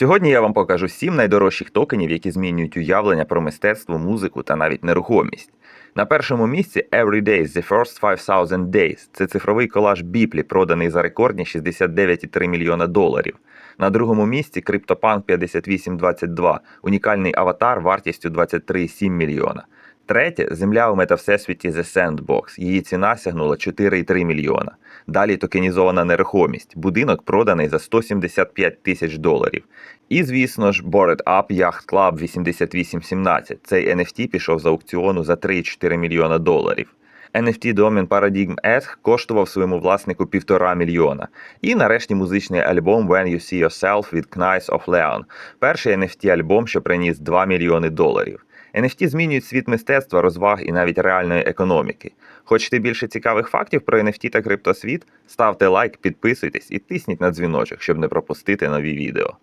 Сьогодні я вам покажу 7 найдорожчих токенів, які змінюють уявлення про мистецтво, музику та навіть нерухомість. На першому місці Every Day The First 5000 Days. Це цифровий колаж Біплі, проданий за рекордні 69,3 мільйона доларів. На другому місці CryptoPunk 5822, унікальний аватар вартістю 23,7 мільйона. Третє земля у метавсесвіті The Sandbox. Її ціна сягнула 4,3 мільйона. Далі токенізована нерухомість. Будинок проданий за 175 тисяч доларів. І, звісно ж, Bored Up Yacht Club 8817. Цей NFT пішов з аукціону за 3,4 мільйона доларів. NFT домен Paradigm Eth коштував своєму власнику півтора мільйона. І нарешті музичний альбом When You See Yourself від Knights of Leon. Перший NFT альбом, що приніс 2 мільйони доларів. NFT змінюють світ мистецтва, розваг і навіть реальної економіки. Хочете більше цікавих фактів про NFT та криптосвіт? Ставте лайк, підписуйтесь і тисніть на дзвіночок, щоб не пропустити нові відео.